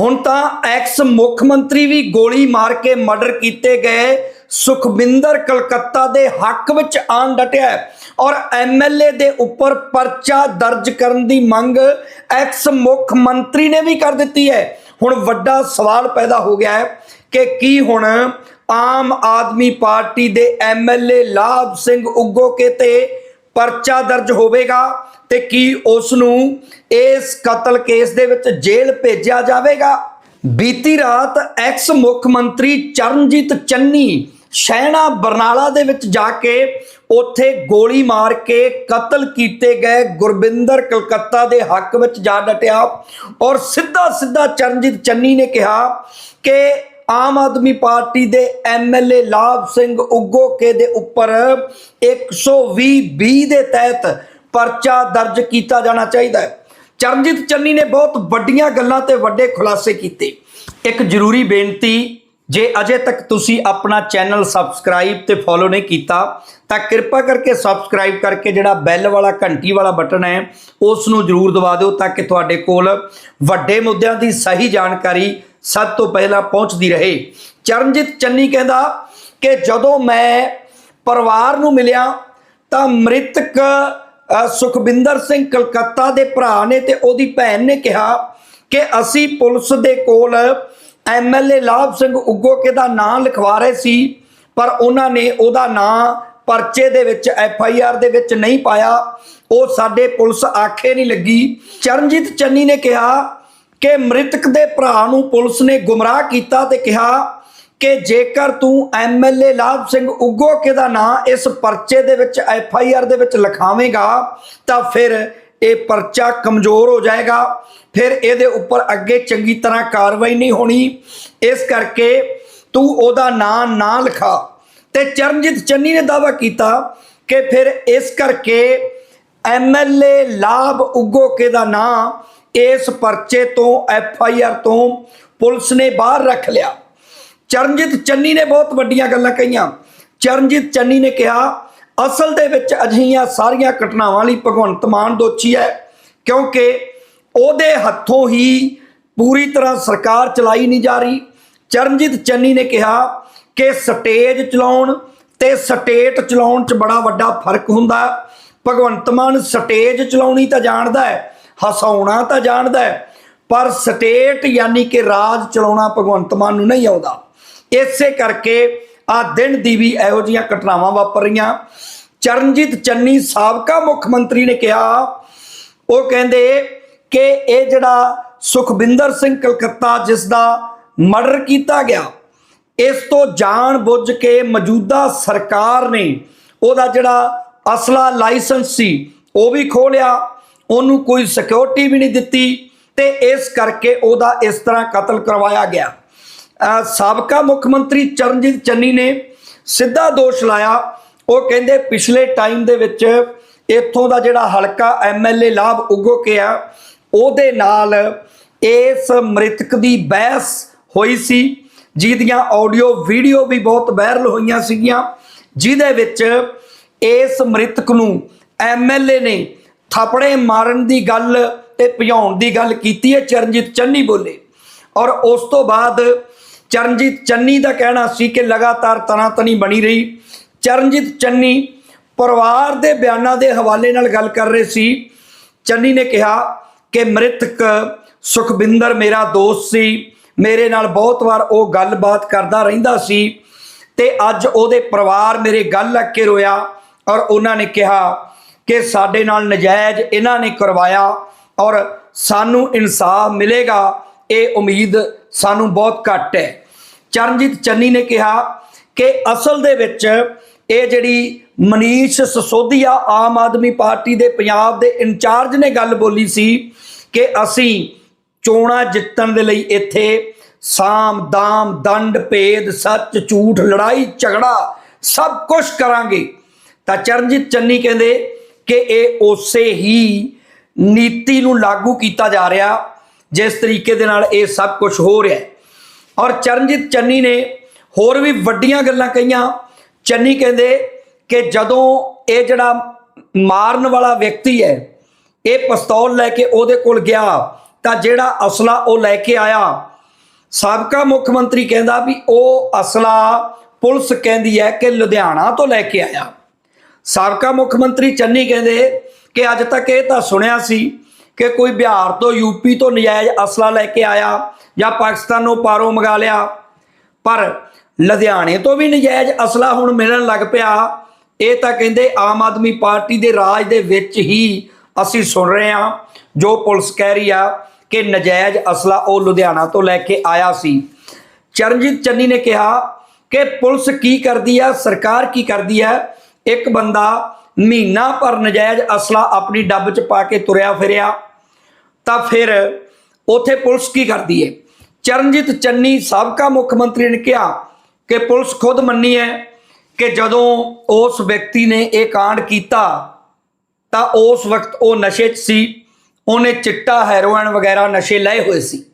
ਹੁਣ ਤਾਂ ਐਕਸ ਮੁੱਖ ਮੰਤਰੀ ਵੀ ਗੋਲੀ ਮਾਰ ਕੇ ਮਰਡਰ ਕੀਤੇ ਗਏ। ਸੁਖਬਿੰਦਰ ਕਲਕੱਤਾ ਦੇ ਹੱਕ ਵਿੱਚ ਆਣ ਡਟਿਆ ਹੈ ਔਰ ਐਮਐਲਏ ਦੇ ਉੱਪਰ ਪਰਚਾ ਦਰਜ ਕਰਨ ਦੀ ਮੰਗ ਐਕਸ ਮੁੱਖ ਮੰਤਰੀ ਨੇ ਵੀ ਕਰ ਦਿੱਤੀ ਹੈ। ਹੁਣ ਵੱਡਾ ਸਵਾਲ ਪੈਦਾ ਹੋ ਗਿਆ ਹੈ ਕਿ ਕੀ ਹੁਣ ਆਮ ਆਦਮੀ ਪਾਰਟੀ ਦੇ ਐਮਐਲਏ ਲਾਭ ਸਿੰਘ ਉਗੋਕੇ ਤੇ ਪਰਚਾ ਦਰਜ ਹੋਵੇਗਾ? ਤੇ ਕੀ ਉਸ ਨੂੰ ਇਸ ਕਤਲ ਕੇਸ ਦੇ ਵਿੱਚ ਜੇਲ੍ਹ ਭੇਜਿਆ ਜਾਵੇਗਾ? ਬੀਤੀ ਰਾਤ ਐਕਸ ਮੁੱਖ ਮੰਤਰੀ ਚਰਨਜੀਤ ਚੰਨੀ ਸ਼ਹਿਣਾ ਬਰਨਾਲਾ ਦੇ ਵਿੱਚ ਜਾ ਕੇ ਉੱਥੇ ਗੋਲੀ ਮਾਰ ਕੇ ਕਤਲ ਕੀਤੇ ਗਏ ਗੁਰਬਿੰਦਰ ਕਲਕੱਤਾ ਦੇ ਹੱਕ ਵਿੱਚ ਜਾ ਡਟਿਆ ਔਰ ਸਿੱਧਾ ਸਿੱਧਾ ਚਰਨਜੀਤ ਚੰਨੀ ਨੇ ਕਿਹਾ ਕਿ ਆਮ ਆਦਮੀ ਪਾਰਟੀ ਦੇ ਐਮਐਲਏ ਲਾਭ ਸਿੰਘ ਉਗੋਕੇ ਦੇ ਉੱਪਰ 120 ਬੀ ਦੇ ਤਹਿਤ ਪਰਚਾ ਦਰਜ ਕੀਤਾ ਜਾਣਾ ਚਾਹੀਦਾ ਹੈ। ਚਰਨਜੀਤ ਚੰਨੀ ਨੇ ਬਹੁਤ ਵੱਡੀਆਂ ਗੱਲਾਂ ਤੇ ਵੱਡੇ ਖੁਲਾਸੇ ਕੀਤੇ। ਇੱਕ ਜ਼ਰੂਰੀ ਬੇਨਤੀ, ਜੇ ਅਜੇ ਤੱਕ ਤੁਸੀਂ ਆਪਣਾ ਚੈਨਲ ਸਬਸਕ੍ਰਾਈਬ ਤੇ ਫੋਲੋ ਨਹੀਂ ਕੀਤਾ, ਤਾਂ ਕਿਰਪਾ ਕਰਕੇ ਸਬਸਕ੍ਰਾਈਬ ਕਰਕੇ ਜਿਹੜਾ ਬੈਲ ਵਾਲਾ ਘੰਟੀ ਵਾਲਾ ਬਟਨ ਹੈ, ਉਸ ਨੂੰ ਜ਼ਰੂਰ ਦਬਾ ਦਿਓ ਤਾਂ ਕਿ ਤੁਹਾਡੇ ਕੋਲ ਵੱਡੇ ਮੁੱਦਿਆਂ ਦੀ ਸਹੀ ਜਾਣਕਾਰੀ ਸਭ ਤੋਂ ਪਹਿਲਾਂ ਪਹੁੰਚਦੀ ਰਹੇ। ਚਰਨਜੀਤ ਚੰਨੀ ਕਹਿੰਦਾ ਕਿ ਜਦੋਂ ਮੈਂ ਪਰਿਵਾਰ ਨੂੰ ਮਿਲਿਆ, ਤਾਂ ਮ੍ਰਿਤਕ ਸੁਖਬਿੰਦਰ ਸਿੰਘ ਕਲਕੱਤਾ ਦੇ ਭਰਾ ਨੇ ਤੇ ਉਹਦੀ ਭੈਣ ਨੇ ਕਿਹਾ ਕਿ ਅਸੀਂ ਪੁਲਿਸ ਦੇ ਕੋਲ ਐਮਐਲਏ ਲਾਭ ਸਿੰਘ ਉਗੋਕੇ ਦਾ ਨਾਂ ਲਿਖਵਾ ਰਹੇ ਸੀ, ਪਰ ਉਹਨਾਂ ਨੇ ਉਹਦਾ ਨਾਂ ਪਰਚੇ ਦੇ ਵਿੱਚ, ਐਫ ਆਈ ਆਰ ਦੇ ਵਿੱਚ ਨਹੀਂ ਪਾਇਆ। ਉਹ ਸਾਡੇ ਪੁਲਿਸ ਆਖੇ ਨਹੀਂ ਲੱਗੀ। ਚਰਨਜੀਤ ਚੰਨੀ ਨੇ ਕਿਹਾ ਕਿ ਮ੍ਰਿਤਕ ਦੇ ਭਰਾ ਨੂੰ ਪੁਲਿਸ ਨੇ ਗੁੰਮਰਾਹ ਕੀਤਾ ਤੇ ਕਿਹਾ ਕਿ ਜੇਕਰ ਤੂੰ ਐਮਐਲਏ ਲਾਭ ਸਿੰਘ ਉਗੋਕੇ ਦਾ ਨਾਂ ਇਸ ਪਰਚੇ ਦੇ ਵਿੱਚ ਐਫਆਈਆਰ ਦੇ ਵਿੱਚ ਲਿਖਾਵੇਂਗਾ, ਤਾਂ ਫਿਰ ਇਹ ਪਰਚਾ ਕਮਜ਼ੋਰ ਹੋ ਜਾਏਗਾ। ਫਿਰ ਇਹਦੇ ਉੱਪਰ ਅੱਗੇ ਚੰਗੀ ਤਰ੍ਹਾਂ ਕਾਰਵਾਈ ਨਹੀਂ ਹੋਣੀ। ਇਸ ਕਰਕੇ ਤੂੰ ਉਹਦਾ ਨਾਂ ਨਾ ਲਿਖਾ। ਤੇ ਚਰਨਜੀਤ ਚੰਨੀ ਨੇ ਦਾਅਵਾ ਕੀਤਾ ਕਿ ਫਿਰ ਇਸ ਕਰਕੇ ਐਮਐਲਏ ਲਾਭ ਉਗੋਕੇ ਦਾ ਨਾਂ ਇਸ ਪਰਚੇ ਤੋਂ ਐਫਆਈਆਰ ਤੋਂ ਪੁਲਿਸ ਨੇ ਬਾਹਰ ਰੱਖ ਲਿਆ। ਚਰਨਜੀਤ ਚੰਨੀ ਨੇ ਬਹੁਤ ਵੱਡੀਆਂ ਗੱਲਾਂ ਕਹੀਆਂ। ਚਰਨਜੀਤ ਚੰਨੀ ਨੇ ਕਿਹਾ, ਅਸਲ ਦੇ ਵਿੱਚ ਅਜਿਹੀਆਂ ਸਾਰੀਆਂ ਘਟਨਾਵਾਂ ਲਈ ਭਗਵੰਤ ਮਾਨ ਦੋਸ਼ੀ ਹੈ, ਕਿਉਂਕਿ ਉਹਦੇ ਹੱਥੋਂ ਹੀ ਪੂਰੀ ਤਰ੍ਹਾਂ ਸਰਕਾਰ ਚਲਾਈ ਨਹੀਂ ਜਾ ਰਹੀ। ਚਰਨਜੀਤ ਚੰਨੀ ਨੇ ਕਿਹਾ ਕਿ ਸਟੇਜ ਚਲਾਉਣ ਤੇ ਸਟੇਟ ਚਲਾਉਣ 'ਚ ਬੜਾ ਵੱਡਾ ਫ਼ਰਕ ਹੁੰਦਾ। ਭਗਵੰਤ ਮਾਨ ਸਟੇਜ ਚਲਾਉਣੀ ਤਾਂ ਜਾਣਦਾ ਹੈ, ਹਸਾਉਣਾ ਤਾਂ ਜਾਣਦਾ ਹੈ, ਪਰ ਸਟੇਟ ਯਾਨੀ ਕਿ ਰਾਜ ਚਲਾਉਣਾ ਭਗਵੰਤ ਮਾਨ ਨੂੰ ਨਹੀਂ ਆਉਂਦਾ। ਇਸੇ ਕਰਕੇ ਆ ਦਿਨ ਦੀ ਵੀ ਇਹੋ ਜੀਆਂ ਘਟਨਾਵਾਂ ਵਾਪਰ ਰਹੀਆਂ ਚਰਨਜੀਤ ਚੰਨੀ ਸਾਬਕਾ ਮੁੱਖ ਮੰਤਰੀ ਨੇ ਕਿਹਾ, ਉਹ ਕਹਿੰਦੇ ਕਿ ਇਹ ਜਿਹੜਾ ਸੁਖਬਿੰਦਰ ਸਿੰਘ ਕਲਕੱਤਾ ਜਿਸ ਦਾ ਮਰਡਰ ਕੀਤਾ ਗਿਆ, ਇਸ ਤੋਂ ਜਾਣ ਬੁੱਝ ਕੇ ਮੌਜੂਦਾ ਸਰਕਾਰ ਨੇ ਉਹਦਾ ਜਿਹੜਾ ਅਸਲਾ ਲਾਇਸੈਂਸ ਸੀ, ਉਹ ਵੀ ਖੋਲਿਆ ਉਹਨੂੰ ਕੋਈ ਸਿਕਿਉਰਿਟੀ ਵੀ ਨਹੀਂ ਦਿੱਤੀ ਤੇ ਇਸ ਕਰਕੇ ਉਹਦਾ ਇਸ ਤਰ੍ਹਾਂ ਕਤਲ ਕਰਵਾਇਆ ਗਿਆ। ਸਾਬਕਾ ਮੁੱਖ ਮੰਤਰੀ ਚਰਨਜੀਤ ਚੰਨੀ ਨੇ ਸਿੱਧਾ ਦੋਸ਼ ਲਾਇਆ। ਉਹ ਕਹਿੰਦੇ ਪਿਛਲੇ ਟਾਈਮ ਦੇ ਵਿੱਚ ਇੱਥੋਂ ਦਾ ਜਿਹੜਾ ਹਲਕਾ ਐਮਐਲਏ ਲਾਭ ਉਗੋ ਕੇ ਆ, ਉਹਦੇ ਨਾਲ ਇਸ ਮ੍ਰਿਤਕ ਦੀ ਬਹਿਸ ਹੋਈ ਸੀ, ਜਿਹਦੀਆਂ ਆਡੀਓ, ਵੀਡੀਓ ਵੀ ਬਹੁਤ ਵਾਇਰਲ ਹੋਈਆਂ ਸੀਗੀਆਂ, ਜਿਹਦੇ ਵਿੱਚ ਇਸ ਮ੍ਰਿਤਕ ਨੂੰ ਐਮਐਲਏ ਨੇ ਥਾਪੜੇ ਮਾਰਨ ਦੀ ਗੱਲ ਤੇ ਭਜਾਉਣ ਦੀ ਗੱਲ ਕੀਤੀ ਹੈ, ਚਰਨਜੀਤ ਚੰਨੀ ਬੋਲੇ। ਔਰ ਉਸ ਤੋਂ ਬਾਅਦ ਚਰਨਜੀਤ ਚੰਨੀ ਦਾ ਕਹਿਣਾ ਸੀ ਕਿ ਲਗਾਤਾਰ ਤਣਾਤਣੀ ਬਣੀ ਰਹੀ। ਚਰਨਜੀਤ ਚੰਨੀ ਪਰਿਵਾਰ ਦੇ ਬਿਆਨਾਂ ਦੇ ਹਵਾਲੇ ਨਾਲ ਗੱਲ ਕਰ ਰਹੇ ਸੀ। ਚੰਨੀ ਨੇ ਕਿਹਾ ਕਿ ਮ੍ਰਿਤਕ ਸੁਖਬਿੰਦਰ ਮੇਰਾ ਦੋਸਤ ਸੀ। ਮੇਰੇ ਨਾਲ ਬਹੁਤ ਵਾਰ ਉਹ ਗੱਲਬਾਤ ਕਰਦਾ ਰਹਿੰਦਾ ਸੀ ਤੇ ਅੱਜ ਉਹਦੇ ਪਰਿਵਾਰ ਮੇਰੇ ਗੱਲ ਲੱਗ ਕੇ ਰੋਇਆ ਔਰ ਉਹਨਾਂ ਨੇ ਕਿਹਾ ਕਿ ਸਾਡੇ ਨਾਲ ਨਜਾਇਜ਼ ਇਹਨਾਂ ਨੇ ਕਰਵਾਇਆ ਔਰ ਸਾਨੂੰ ਇਨਸਾਫ ਮਿਲੇਗਾ। ਇਹ ਉਮੀਦ ਸਾਨੂੰ ਬਹੁਤ ਘੱਟ ਹੈ। ਚਰਨਜੀਤ ਚੰਨੀ ਨੇ ਕਿਹਾ ਕਿ ਅਸਲ ਦੇ ਵਿੱਚ ਇਹ ਜਿਹੜੀ ਮਨੀਸ਼ ਸਸੋਦੀਆ ਆਮ ਆਦਮੀ ਪਾਰਟੀ ਦੇ ਪੰਜਾਬ ਦੇ ਇੰਚਾਰਜ ਨੇ ਗੱਲ ਬੋਲੀ ਸੀ ਕਿ ਅਸੀਂ ਚੋਣਾਂ ਜਿੱਤਣ ਦੇ ਲਈ ਇੱਥੇ ਸਾਮ, ਦਾਮ, ਦੰਡ, ਭੇਦ, ਸੱਚ, ਝੂਠ, ਲੜਾਈ, ਝਗੜਾ ਸਭ ਕੁਝ ਕਰਾਂਗੇ। ਤਾਂ ਚਰਨਜੀਤ ਚੰਨੀ ਕਹਿੰਦੇ ਕਿ ਇਹ ਉਸੇ ਹੀ ਨੀਤੀ ਨੂੰ ਲਾਗੂ ਕੀਤਾ ਜਾ ਰਿਹਾ, ਜਿਸ ਤਰੀਕੇ ਦੇ ਨਾਲ ਇਹ ਸਭ ਕੁਝ ਹੋ ਰਿਹਾ ਹੈ। ਔਰ ਚਰਨਜੀਤ ਚੰਨੀ ਨੇ ਹੋਰ ਵੀ ਵੱਡੀਆਂ ਗੱਲਾਂ ਕਹੀਆਂ। ਚੰਨੀ ਕਹਿੰਦੇ ਕਿ ਜਦੋਂ ਇਹ ਜਿਹੜਾ ਮਾਰਨ ਵਾਲਾ ਵਿਅਕਤੀ ਹੈ, ਇਹ ਪਿਸਤੌਲ ਲੈ ਕੇ ਉਹਦੇ ਕੋਲ ਗਿਆ, ਤਾਂ ਜਿਹੜਾ ਅਸਲਾ ਉਹ ਲੈ ਕੇ ਆਇਆ। ਸਾਬਕਾ ਮੁੱਖ ਮੰਤਰੀ ਕਹਿੰਦਾ ਵੀ ਉਹ ਅਸਲਾ ਪੁਲਿਸ ਕਹਿੰਦੀ ਹੈ ਕਿ ਲੁਧਿਆਣਾ ਤੋਂ ਲੈ ਕੇ ਆਇਆ। ਸਾਬਕਾ ਮੁੱਖ ਮੰਤਰੀ ਚੰਨੀ ਕਹਿੰਦੇ ਕਿ ਅੱਜ ਤੱਕ ਇਹ ਤਾਂ ਸੁਣਿਆ ਸੀ ਕਿ ਕੋਈ ਬਿਹਾਰ ਤੋਂ ਯੂਪੀ ਤੋਂ ਨਜਾਇਜ਼ ਅਸਲਾ ਲੈ ਕੇ ਆਇਆ। ਜਾਂ ਪਾਕਿਸਤਾਨ ਨੂੰ ਪਾਰੋਂ ਮੰਗਾ ਲਿਆ। ਪਰ ਲੁਧਿਆਣੇ ਤੋਂ ਵੀ ਨਜਾਇਜ਼ ਅਸਲਾ ਹੁਣ ਮਿਲਣ ਲੱਗ ਪਿਆ। ਇਹ ਤਾਂ ਕਹਿੰਦੇ ਆਮ ਆਦਮੀ ਪਾਰਟੀ ਦੇ ਰਾਜ ਦੇ ਵਿੱਚ ਹੀ ਅਸੀਂ ਸੁਣ ਰਹੇ ਹਾਂ, ਜੋ ਪੁਲਿਸ ਕਹਿ ਰਹੀ ਆ ਕਿ ਨਜਾਇਜ਼ ਅਸਲਾ ਉਹ ਲੁਧਿਆਣਾ ਤੋਂ ਲੈ ਕੇ ਆਇਆ ਸੀ। ਚਰਨਜੀਤ ਚੰਨੀ ਨੇ ਕਿਹਾ ਕਿ ਪੁਲਿਸ ਕੀ ਕਰਦੀ ਆ, ਸਰਕਾਰ ਕੀ ਕਰਦੀ ਹੈ ਇੱਕ ਬੰਦਾ ਮਹੀਨਾ ਪਰ ਨਜਾਇਜ਼ ਅਸਲਾ ਆਪਣੀ ਡੱਬ 'ਚ ਪਾ ਕੇ ਤੁਰਿਆ ਫਿਰਿਆ, ਤਾਂ ਫਿਰ ਉਥੇ ਪੁਲਿਸ ਕੀ ਕਰਦੀ ਹੈ ਚਰਨਜੀਤ ਚੰਨੀ ਸਾਬਕਾ ਮੁੱਖ ਮੰਤਰੀ ਨੇ ਕਿਹਾ ਕਿ ਪੁਲਿਸ ਖੁਦ ਮੰਨੀ ਹੈ ਕਿ ਜਦੋਂ ਉਸ ਵਿਅਕਤੀ ਨੇ ਇਹ ਕਾਂਡ ਕੀਤਾ, ਤਾਂ ਉਸ ਵਕਤ ਉਹ ਨਸ਼ੇ 'ਚ ਸੀ। ਉਹਨੇ ਚਿੱਟਾ, ਹੈਰੋਇਨ ਵਗੈਰਾ ਨਸ਼ੇ ਲਏ ਹੋਏ ਸੀ।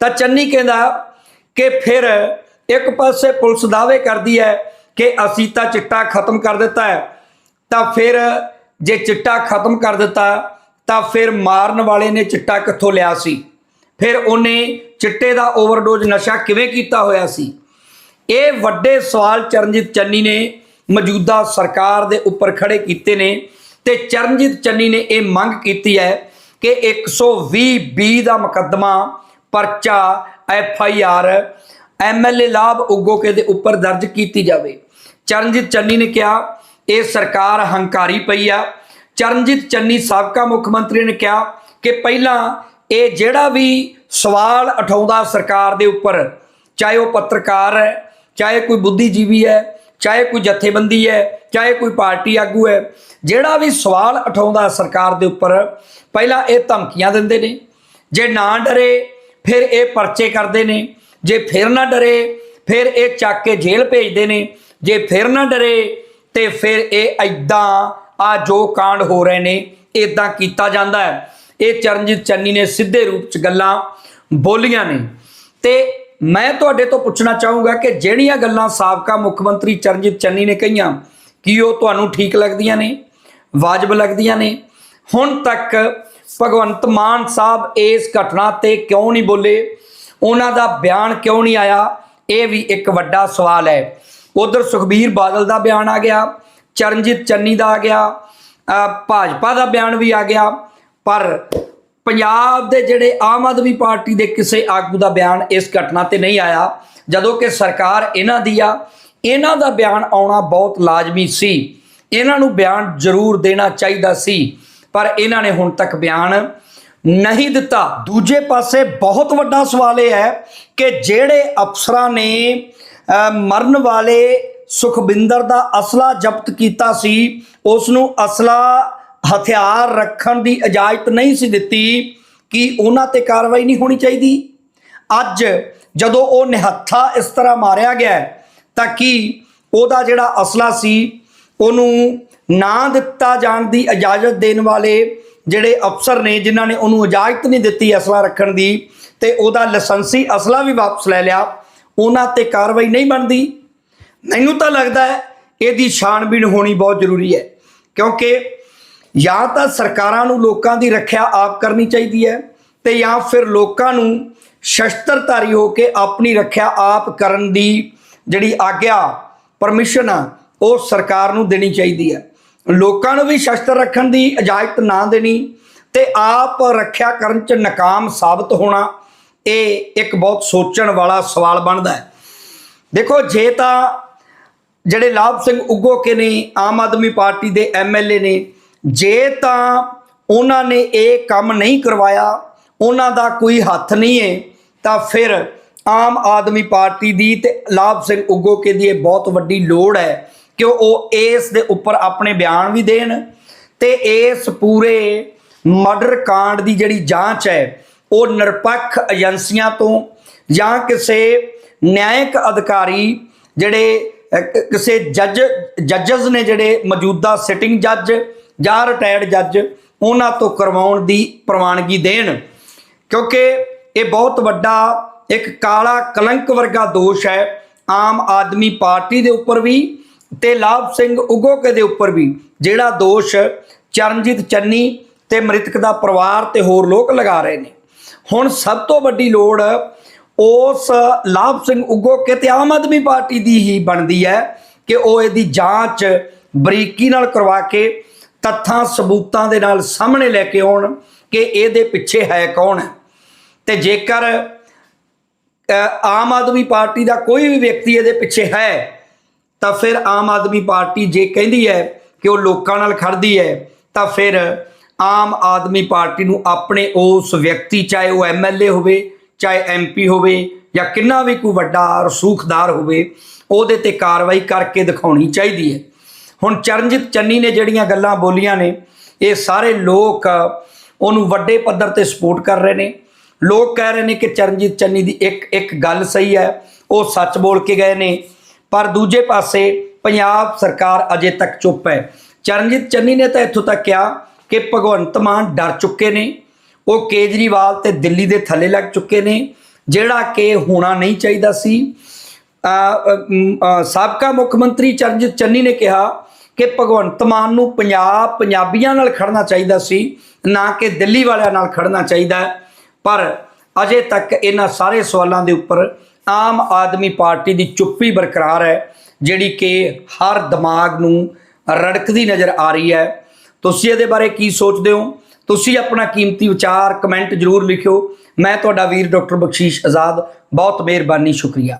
ਤਾਂ ਚੰਨੀ ਕਹਿੰਦਾ ਕਿ ਫਿਰ ਇੱਕ ਪਾਸੇ ਪੁਲਿਸ ਦਾਅਵੇ ਕਰਦੀ ਹੈ ਕਿ ਅਸੀਂ ਤਾਂ ਚਿੱਟਾ ਖਤਮ ਕਰ ਦਿੱਤਾ ਹੈ, ਤਾਂ ਫਿਰ ਜੇ ਚਿੱਟਾ ਖਤਮ ਕਰ ਦਿੱਤਾ, ਤਾਂ ਫਿਰ ਮਾਰਨ ਵਾਲੇ ਨੇ ਚਿੱਟਾ ਕਿੱਥੋਂ ਲਿਆ ਸੀ? ਫਿਰ ਉਹਨੇ ਚਿੱਟੇ ਦਾ ਓਵਰਡੋਜ਼ ਨਸ਼ਾ ਕਿਵੇਂ ਕੀਤਾ ਹੋਇਆ ਸੀ? ਇਹ ਵੱਡੇ ਸਵਾਲ ਚਰਨਜੀਤ ਚੰਨੀ ਨੇ ਮੌਜੂਦਾ ਸਰਕਾਰ ਦੇ ਉੱਪਰ ਖੜੇ ਕੀਤੇ ਨੇ ਤੇ ਚਰਨਜੀਤ ਚੰਨੀ ਨੇ ਇਹ ਮੰਗ ਕੀਤੀ ਹੈ ਕਿ 120 ਬੀ ਦਾ ਮੁਕੱਦਮਾ ਪਰਚਾ ਐਫ ਆਈ ਆਰ ਐਮਐਲਏ ਲਾਭ ਉਗੋਕੇ ਦੇ ਉੱਪਰ ਦਰਜ ਕੀਤੀ ਜਾਵੇ। ਚਰਨਜੀਤ ਚੰਨੀ ਨੇ ਕਿਹਾ, ਇਹ ਸਰਕਾਰ ਹੰਕਾਰੀ ਪਈ ਆ। ਚਰਨਜੀਤ ਚੰਨੀ ਸਾਬਕਾ ਮੁੱਖ ਮੰਤਰੀ ਨੇ ਕਿਹਾ ਕਿ ਪਹਿਲਾਂ ਇਹ ਜਿਹੜਾ ਵੀ ਸਵਾਲ ਉਠਾਉਂਦਾ ਸਰਕਾਰ ਦੇ ਉੱਪਰ, ਚਾਹੇ ਉਹ ਪੱਤਰਕਾਰ ਹੈ, ਚਾਹੇ ਕੋਈ ਬੁੱਧੀਜੀਵੀ ਹੈ, ਚਾਹੇ ਕੋਈ ਜਥੇਬੰਦੀ ਹੈ, ਚਾਹੇ ਕੋਈ ਪਾਰਟੀ ਆਗੂ ਹੈ, ਜਿਹੜਾ ਵੀ ਸਵਾਲ ਉਠਾਉਂਦਾ ਸਰਕਾਰ ਦੇ ਉੱਪਰ, ਪਹਿਲਾਂ ਇਹ ਧਮਕੀਆਂ ਦਿੰਦੇ ਨੇ। ਜੇ ਨਾ ਡਰੇ, ਫਿਰ ਇਹ ਪਰਚੇ ਕਰਦੇ ਨੇ। ਜੇ ਫਿਰ ਨਾ ਡਰੇ, ਫਿਰ ਇਹ ਚੱਕ ਕੇ ਜੇਲ੍ਹ ਭੇਜਦੇ ਨੇ। ਜੇ ਫਿਰ ਨਾ ਡਰੇ, ਤੇ ਫਿਰ ਇਹ ਐਦਾਂ ਆ ਜੋ ਕਾਂਡ ਹੋ ਰਹੇ ਨੇ ਇਦਾਂ ਕੀਤਾ ਜਾਂਦਾ ਹੈ। ਇਹ ਚਰਨਜੀਤ ਚੰਨੀ ਨੇ ਸਿੱਧੇ ਰੂਪ ਚ ਗੱਲਾਂ ਬੋਲੀਆਂ ਨੇ। ਤੇ ਮੈਂ ਤੁਹਾਡੇ ਤੋਂ ਪੁੱਛਣਾ ਚਾਹੂੰਗਾ ਕਿ ਜਿਹੜੀਆਂ ਗੱਲਾਂ ਸਾਬਕਾ ਮੁੱਖ ਮੰਤਰੀ ਚਰਨਜੀਤ ਚੰਨੀ ਨੇ ਕਹੀਆਂ, ਕੀ ਉਹ ਤੁਹਾਨੂੰ ਠੀਕ ਲੱਗਦੀਆਂ ਨੇ, ਵਾਜਬ ਲੱਗਦੀਆਂ ਨੇ? ਹੁਣ ਤੱਕ ਭਗਵੰਤ ਮਾਨ ਸਾਹਿਬ ਇਸ ਘਟਨਾ ਤੇ ਕਿਉਂ ਨਹੀਂ ਬੋਲੇ? ਉਹਨਾਂ ਦਾ ਬਿਆਨ ਕਿਉਂ ਨਹੀਂ ਆਇਆ? ਇਹ ਵੀ ਇੱਕ ਵੱਡਾ ਸਵਾਲ ਹੈ। ਉਧਰ ਸੁਖਬੀਰ ਬਾਦਲ ਦਾ ਬਿਆਨ ਆ ਗਿਆ, ਚਰਨਜੀਤ ਚੰਨੀ ਦਾ ਆ ਗਿਆ ਭਾਜਪਾ ਦਾ ਬਿਆਨ ਵੀ ਆ ਗਿਆ। ਪਰ ਪੰਜਾਬ ਦੇ ਜਿਹੜੇ ਆਮ ਆਦਮੀ ਪਾਰਟੀ ਦੇ ਕਿਸੇ ਆਗੂ ਦਾ ਬਿਆਨ ਇਸ ਘਟਨਾ ਤੇ ਨਹੀਂ ਆਇਆ, ਜਦੋਂ ਕਿ ਸਰਕਾਰ ਇਹਨਾਂ ਦੀ ਆ, ਇਹਨਾਂ ਦਾ ਬਿਆਨ ਆਉਣਾ ਬਹੁਤ ਲਾਜ਼ਮੀ ਸੀ। ਇਹਨਾਂ ਨੂੰ ਬਿਆਨ ਜ਼ਰੂਰ ਦੇਣਾ ਚਾਹੀਦਾ ਸੀ, ਪਰ ਇਹਨਾਂ ਨੇ ਹੁਣ ਤੱਕ ਬਿਆਨ ਨਹੀਂ ਦਿੱਤਾ। ਦੂਜੇ ਪਾਸੇ ਬਹੁਤ ਵੱਡਾ ਸਵਾਲ ਇਹ ਹੈ ਕਿ ਜਿਹੜੇ ਅਫਸਰਾਂ ਨੇ ਮਰਨ ਵਾਲੇ ਸੁਖਬਿੰਦਰ ਦਾ ਅਸਲਾ ਜ਼ਬਤ ਕੀਤਾ ਸੀ ਉਸ ਨੂੰ ਅਸਲਾ ਹਥਿਆਰ ਰੱਖਣ ਦੀ ਇਜਾਜ਼ਤ ਨਹੀਂ ਸੀ ਦਿੱਤੀ ਕਿ ਉਹਨਾਂ ਤੇ ਕਾਰਵਾਈ ਨਹੀਂ ਹੋਣੀ ਚਾਹੀਦੀ। ਅੱਜ ਜਦੋਂ ਉਹ ਨਿਹੱਥਾ ਇਸ ਤਰ੍ਹਾਂ ਮਾਰਿਆ ਗਿਆ ਤਾਂ ਕੀ ਉਹਦਾ ਜਿਹੜਾ ਅਸਲਾ ਸੀ, ਉਹਨੂੰ ਨਾ ਦਿੱਤਾ ਜਾਣ ਦੀ ਇਜਾਜ਼ਤ ਦੇਣ ਵਾਲੇ ਜਿਹੜੇ ਅਫਸਰ ਨੇ, ਜਿਨ੍ਹਾਂ ਨੇ ਉਹਨੂੰ ਇਜਾਜ਼ਤ ਨਹੀਂ ਦਿੱਤੀ ਅਸਲਾ ਰੱਖਣ ਦੀ, ਤੇ ਉਹਦਾ ਲਾਇਸੈਂਸੀ ਅਸਲਾ ਵੀ ਵਾਪਸ ਲੈ ਲਿਆ, ਉਹਨਾਂ ਤੇ ਕਾਰਵਾਈ ਨਹੀਂ ਬਣਦੀ। ਮੈਨੂੰ ਤਾਂ ਲੱਗਦਾ ਹੈ, ਇਹਦੀ ਛਾਣਬੀਣ ਹੋਣੀ ਬਹੁਤ ਜ਼ਰੂਰੀ ਹੈ, ਕਿਉਂਕਿ ਜਾਂ ਤਾਂ ਸਰਕਾਰਾਂ ਨੂੰ ਲੋਕਾਂ ਦੀ ਰੱਖਿਆ ਆਪ ਕਰਨੀ ਚਾਹੀਦੀ ਹੈ ਤੇ ਜਾਂ ਫਿਰ ਲੋਕਾਂ ਨੂੰ ਸ਼ਸਤਰਧਾਰੀ ਹੋ ਕੇ ਆਪਣੀ ਰੱਖਿਆ ਆਪ ਕਰਨ ਦੀ ਜਿਹੜੀ ਆਗਿਆ, ਪਰਮਿਸ਼ਨ ਆ, ਉਹ ਸਰਕਾਰ ਨੂੰ ਦੇਣੀ ਚਾਹੀਦੀ ਹੈ। ਲੋਕਾਂ ਨੂੰ ਵੀ ਸ਼ਸਤਰ ਰੱਖਣ ਦੀ ਇਜਾਜ਼ਤ ਨਾ ਦੇਣੀ ਤੇ ਆਪ ਰੱਖਿਆ ਕਰਨ ਚ ਨਾਕਾਮ ਸਾਬਤ ਹੋਣਾ, ਇਹ ਇੱਕ ਬਹੁਤ ਸੋਚਣ ਵਾਲਾ ਸਵਾਲ ਬਣਦਾ ਹੈ। ਦੇਖੋ, ਜੇ ਤਾਂ ਜਿਹੜੇ ਲਾਭ ਸਿੰਘ ਉਗੋਕੇ ਨੇ, ਆਮ ਆਦਮੀ ਪਾਰਟੀ ਦੇ ਐਮਐਲਏ ਨੇ ਜੇ ਤਾਂ ਉਹਨਾਂ ਨੇ ਇਹ ਕੰਮ ਨਹੀਂ ਕਰਵਾਇਆ, ਉਹਨਾਂ ਦਾ ਕੋਈ ਹੱਥ ਨਹੀਂ ਹੈ ਤਾਂ ਫਿਰ ਆਮ ਆਦਮੀ ਪਾਰਟੀ ਦੀ ਤੇ ਲਾਭ ਸਿੰਘ ਉਗੋਕੇ ਦੀ ਇਹ ਬਹੁਤ ਵੱਡੀ ਲੋੜ ਹੈ ਕਿ ਉਹ ਇਸ ਦੇ ਉੱਪਰ ਆਪਣੇ ਬਿਆਨ ਵੀ ਦੇਣ ਤੇ ਇਸ ਪੂਰੇ ਮਰਡਰ ਕਾਂਡ ਦੀ ਜਿਹੜੀ ਜਾਂਚ ਹੈ, ਉਹ ਨਿਰਪੱਖ ਏਜੰਸੀਆਂ ਤੋਂ ਜਾਂ ਕਿਸੇ ਨਿਆਇਕ ਅਧਿਕਾਰੀ ਜਿਹੜੇ ਕਿਸੇ ਜੱਜ, ਜੱਜਸ ਨੇ ਜਿਹੜੇ ਮੌਜੂਦਾ ਸਿਟਿੰਗ ਜੱਜ ਜਾਂ ਰਿਟਾਇਰਡ ਜੱਜ ਉਹਨਾਂ ਤੋਂ ਕਰਵਾਉਣ ਦੀ ਪ੍ਰਵਾਨਗੀ ਦੇਣ। ਕਿਉਂਕਿ ਇਹ ਬਹੁਤ ਵੱਡਾ ਇੱਕ ਕਾਲਾ ਕਲੰਕ ਵਰਗਾ ਦੋਸ਼ ਹੈ। ਆਮ ਆਦਮੀ ਪਾਰਟੀ ਦੇ ਉੱਪਰ ਵੀ ਤੇ ਲਾਭ ਸਿੰਘ ਉਗੋਕੇ ਦੇ ਉੱਪਰ ਵੀ। ਜਿਹੜਾ ਦੋਸ਼ ਚਰਨਜੀਤ ਚੰਨੀ ਤੇ ਮ੍ਰਿਤਕ ਦਾ ਪਰਿਵਾਰ ਤੇ ਹੋਰ ਲੋਕ ਲਗਾ ਰਹੇ ਨੇ। ਹੁਣ ਸਭ ਤੋਂ ਵੱਡੀ ਲੋੜ ਉਸ ਲਾਭ ਸਿੰਘ ਉਗੋਕੇ ਤੇ ਆਮ ਆਦਮੀ ਪਾਰਟੀ ਦੀ ਹੀ ਬਣਦੀ ਹੈ ਕਿ ਉਹ ਇਹਦੀ ਜਾਂਚ ਬਰੀਕੀ ਨਾਲ ਕਰਵਾ ਕੇ ਤੱਥਾਂ ਸਬੂਤਾਂ ਦੇ ਨਾਲ ਸਾਹਮਣੇ ਲੈ ਕੇ ਆਉਣ ਕਿ ਇਹਦੇ ਪਿੱਛੇ ਹੈ ਕੌਣ ਹੈ। ਤੇ ਜੇਕਰ ਆਮ ਆਦਮੀ ਪਾਰਟੀ ਦਾ ਕੋਈ ਵੀ ਵਿਅਕਤੀ ਇਹਦੇ ਪਿੱਛੇ ਹੈ, ਤਾਂ ਫਿਰ ਆਮ ਆਦਮੀ ਪਾਰਟੀ ਜੇ ਕਹਿੰਦੀ ਹੈ ਕਿ ਉਹ ਲੋਕਾਂ ਨਾਲ ਖੜਦੀ ਹੈ, ਤਾਂ ਫਿਰ ਆਮ ਆਦਮੀ ਪਾਰਟੀ ਨੂੰ ਆਪਣੇ ਉਸ ਵਿਅਕਤੀ, ਚਾਹੇ ਉਹ ਐਮਐਲਏ ਹੋਵੇ, ਚਾਹੇ ਐਮਪੀ ਹੋਵੇ, ਜਾਂ ਕਿੰਨਾ ਵੀ ਕੋਈ ਵੱਡਾ ਰਸੂਖਦਾਰ ਹੋਵੇ, ਉਹਦੇ ਤੇ ਕਾਰਵਾਈ ਕਰਕੇ ਦਿਖਾਉਣੀ ਚਾਹੀਦੀ ਹੈ। ਹੁਣ ਚਰਨਜੀਤ ਚੰਨੀ ਨੇ ਜਿਹੜੀਆਂ ਗੱਲਾਂ ਬੋਲੀਆਂ ਨੇ, ਇਹ ਸਾਰੇ ਲੋਕ ਉਹਨੂੰ ਵੱਡੇ ਪੱਧਰ ਤੇ ਸਪੋਰਟ ਕਰ ਰਹੇ ਨੇ। ਲੋਕ ਕਹਿ ਰਹੇ ਨੇ ਕਿ ਚਰਨਜੀਤ ਚੰਨੀ ਦੀ ਇੱਕ ਇੱਕ ਗੱਲ ਸਹੀ ਹੈ, ਉਹ ਸੱਚ ਬੋਲ ਕੇ ਗਏ ਨੇ। ਪਰ ਦੂਜੇ ਪਾਸੇ ਪੰਜਾਬ ਸਰਕਾਰ ਅਜੇ ਤੱਕ ਚੁੱਪ ਹੈ। ਚਰਨਜੀਤ ਚੰਨੀ ਨੇ ਤਾਂ ਇੱਥੋਂ ਤੱਕ ਕਿਹਾ ਕਿ ਭਗਵੰਤ ਮਾਨ ਡਰ ਚੁੱਕੇ ਨੇ। ਉਹ ਕੇਜਰੀਵਾਲ ਤੇ ਦਿੱਲੀ ਦੇ ਥੱਲੇ ਲੱਗ ਚੁੱਕੇ ਨੇ, ਜਿਹੜਾ ਕਿ ਹੋਣਾ ਨਹੀਂ ਚਾਹੀਦਾ ਸੀ। ਸਾਬਕਾ ਮੁੱਖ ਮੰਤਰੀ ਚਰਨਜੀਤ ਚੰਨੀ ਨੇ ਕਿਹਾ ਕਿ ਭਗਵੰਤ ਮਾਨ ਨੂੰ ਪੰਜਾਬ ਪੰਜਾਬੀਆਂ ਨਾਲ ਖੜਨਾ ਚਾਹੀਦਾ ਸੀ, ਨਾ ਕਿ ਦਿੱਲੀ ਵਾਲਿਆਂ ਨਾਲ ਖੜਨਾ ਚਾਹੀਦਾ ਪਰ ਅਜੇ ਤੱਕ ਇਹਨਾਂ ਸਾਰੇ ਸਵਾਲਾਂ ਦੇ ਉੱਪਰ ਆਮ ਆਦਮੀ ਪਾਰਟੀ ਦੀ ਚੁੱਪੀ ਬਰਕਰਾਰ ਹੈ, ਜਿਹੜੀ ਕਿ ਹਰ ਦਿਮਾਗ ਨੂੰ ਰੜਕਦੀ ਨਜ਼ਰ ਆ ਰਹੀ ਹੈ। ਤੁਸੀਂ ਇਹਦੇ ਬਾਰੇ ਕੀ ਸੋਚਦੇ ਹੋ? ਤੁਸੀਂ ਆਪਣਾ ਕੀਮਤੀ ਵਿਚਾਰ ਕਮੈਂਟ ਜ਼ਰੂਰ ਲਿਖਿਓ। ਮੈਂ ਤੁਹਾਡਾ ਵੀਰ ਡਾਕਟਰ ਬਖਸ਼ੀਸ਼ ਆਜ਼ਾਦ। ਬਹੁਤ ਮਿਹਰਬਾਨੀ, ਸ਼ੁਕਰੀਆ।